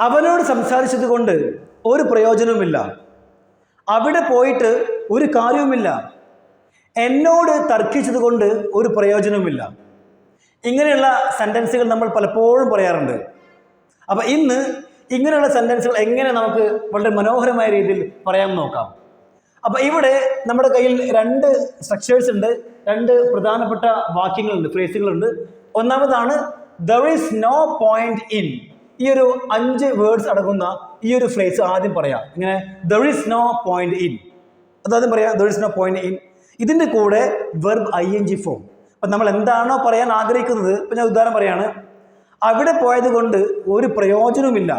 അവനോട് സംസാരിച്ചത് കൊണ്ട് ഒരു പ്രയോജനവുമില്ല. അവിടെ പോയിട്ട് ഒരു കാര്യവുമില്ല. എന്നോട് തർക്കിച്ചത് കൊണ്ട് ഒരു പ്രയോജനവുമില്ല. ഇങ്ങനെയുള്ള സെന്റൻസുകൾ നമ്മൾ പലപ്പോഴും പറയാറുണ്ട്. അപ്പോൾ ഇന്ന് ഇങ്ങനെയുള്ള സെന്റൻസുകൾ എങ്ങനെ നമുക്ക് വളരെ മനോഹരമായ രീതിയിൽ പറയാൻ നോക്കാം. അപ്പോൾ ഇവിടെ നമ്മുടെ കയ്യിൽ രണ്ട് സ്ട്രക്ചേഴ്സ് ഉണ്ട് രണ്ട് പ്രധാനപ്പെട്ട വാക്യങ്ങളുണ്ട് ഫ്രേസുകളുണ്ട് ഒന്നാമതാണ് there is no point in ഈ ഒരു അഞ്ച് വേർഡ്സ് അടങ്ങുന്ന ഈ ഒരു ഫ്രേസ് ആദ്യം പറയാം. ഇങ്ങനെ there is no point in അതാദ്യം പറയാം there is no point in ഇതിന്റെ കൂടെ verb I N G form അപ്പം നമ്മൾ എന്താണോ പറയാൻ ആഗ്രഹിക്കുന്നത് ഇപ്പം ഞാൻ ഉദാഹരണം പറയാണ് അവിടെ പോയത് കൊണ്ട് ഒരു പ്രയോജനവുമില്ല.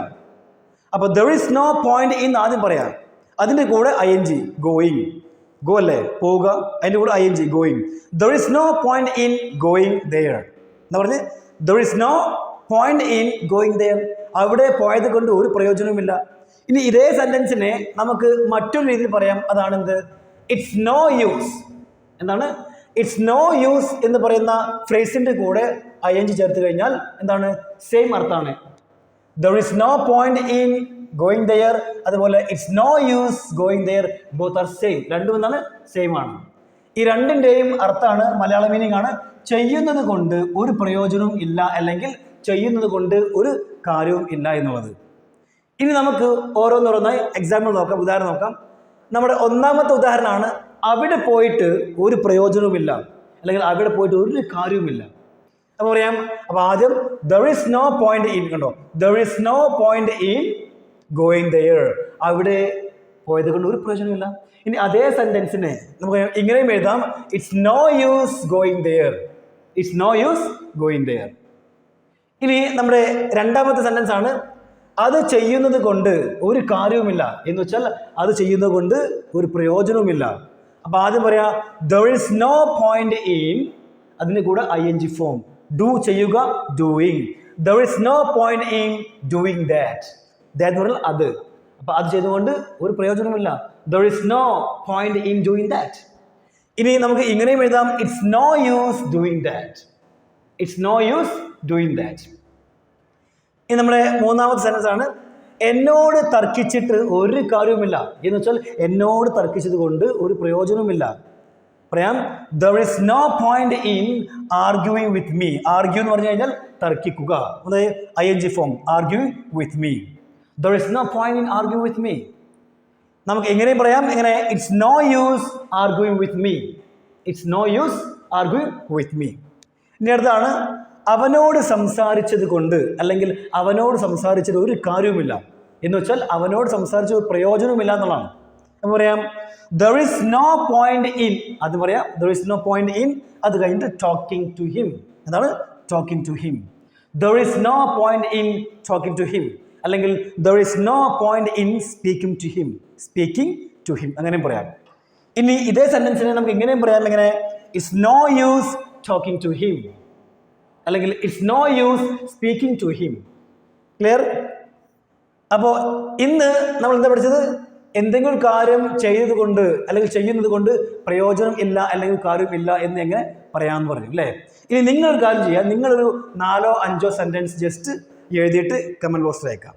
അപ്പോൾ there is no point in ആദ്യം പറയാം. അതിന്റെ കൂടെ I N G going go അല്ലേ? പോവുക. അതിന്റെ കൂടെ I N G going there is no point in going there എന്ന് പറഞ്ഞ്? There is no point in going there അവിടെ പോയത് കൊണ്ട് ഒരു പ്രയോജനവുമില്ല. ഇനി ഇതേ സെന്റൻസിനെ നമുക്ക് മറ്റൊരു രീതിയിൽ പറയാം. അതാണെന്ത്? ഇറ്റ്സ് നോ യൂസ് എന്താണ്? ഇറ്റ്സ് നോ യൂസ് എന്ന് പറയുന്ന ഫ്രേസിന്റെ കൂടെ ഐ എൻ ചേർത്ത് കഴിഞ്ഞാൽ എന്താണ്? സെയിം അർത്ഥമാണ്. There is no point in going there അതുപോലെ it's no use going there both are same രണ്ടും എന്താണ്? സെയിം ആണ്. ഈ രണ്ടിന്റെയും അർത്ഥമാണ് മലയാള മീനിങ് ആണ്. ചെയ്യുന്നത് കൊണ്ട് ഒരു പ്രയോജനവും ഇല്ല. അല്ലെങ്കിൽ ചെയ്യുന്നത് കൊണ്ട് ഒരു കാര്യവും ഇല്ല എന്നുള്ളത്. ഇനി നമുക്ക് ഓരോന്നോരോന്നായി എക്സാമ്പിൾ നോക്കാം ഉദാഹരണം നോക്കാം. നമ്മുടെ ഒന്നാമത്തെ ഉദാഹരണമാണ് അവിടെ പോയിട്ട് ഒരു പ്രയോജനവുമില്ല. അല്ലെങ്കിൽ അവിടെ പോയിട്ട് ഒരു കാര്യവുമില്ല. അപ്പോൾ പറയാം അപ്പോൾ ആദ്യം there is no point in കണ്ടോ? There is no point in going there അവിടെ പോയത് കൊണ്ട് ഒരു പ്രയോജനമില്ല ഇനി അതേ സെന്റൻസിനെ നമുക്ക് ഇങ്ങനെയും എഴുതാം. It's no use going there it's no use going there ഇനി നമ്മുടെ രണ്ടാമത്തെ സെന്റൻസ് ആണ് അത് ചെയ്യുന്നത് കൊണ്ട് ഒരു കാര്യവുമില്ല. എന്ന് വെച്ചാൽ അത് ചെയ്യുന്നത് കൊണ്ട് ഒരു പ്രയോജനവുമില്ല. അപ്പൊ ആദ്യം പറയാ there is no point in അതിന് കൂടെ I N G form do ചെയ്യുക doing there is no point in doing that that പറഞ്ഞാൽ അത്. അപ്പൊ അത് ചെയ്തുകൊണ്ട് ഒരു പ്രയോജനവുമില്ല. There is no point in doing that ഇനി നമുക്ക് ഇങ്ങനെയും എഴുതാം it's no use doing that it's no use doing that ഇനി നമ്മുടെ മൂന്നാമത്തെ സെന്റൻസ് ആണ് എന്നോട് തർക്കിച്ചിട്ട് ഒരു കാര്യവുമില്ല. എന്ന് വെച്ചാൽ എന്നോട് തർക്കിച്ചത് കൊണ്ട് ഒരു പ്രയോജനവുമില്ല. പറയാം there is no point in arguing with me argue എന്ന് പറഞ്ഞു കഴിഞ്ഞാൽ തർക്കിക്കുക. അതായത് I N G form arguing with me there is no point in argue with me നമുക്ക് എങ്ങനെയും പറയാം എങ്ങനെ it's no use arguing with me it's no use arguing with me ഇനി അടുത്താണ് അവനോട് സംസാരിച്ചത് കൊണ്ട് അല്ലെങ്കിൽ അവനോട് സംസാരിച്ചത് ഒരു കാര്യവുമില്ല. എന്ന് വെച്ചാൽ അവനോട് സംസാരിച്ച ഒരു പ്രയോജനവുമില്ല എന്നുള്ളതാണ്. എന്ന് പറയാം there is no point in അത് പറയാം there is no point in അത് കഴിഞ്ഞിട്ട് ടോക്കിംഗ് ടു ഹിം എന്താണ് talking to him there is no point in talking to him അല്ലെങ്കിൽ there is no point in speaking to him speaking to him അങ്ങനെയും പറയാം. ഇനി ഇതേ സെന്റൻസിനെ നമുക്ക് ഇങ്ങനെയും പറയാം ഇങ്ങനെ it's no use talking to him അല്ലെങ്കിൽ it's no use speaking to him clear അപ്പോൾ ഇന്ന് നമ്മൾ എന്താ പഠിച്ചത്? എന്തെങ്കിലും കാര്യം ചെയ്തത് കൊണ്ട് അല്ലെങ്കിൽ ചെയ്യുന്നത് കൊണ്ട് പ്രയോജനം ഇല്ല അല്ലെങ്കിൽ കാര്യം ഇല്ല എന്ന് എങ്ങനെ പറയാമെന്ന് പറഞ്ഞു അല്ലേ? ഇനി നിങ്ങൾ കാര്യം ചെയ്യുക നിങ്ങളൊരു നാലോ അഞ്ചോ സെന്റൻസ് ജസ്റ്റ് എഴുതിയിട്ട് കമന്റ് ബോക്സിൽ അയക്കാം.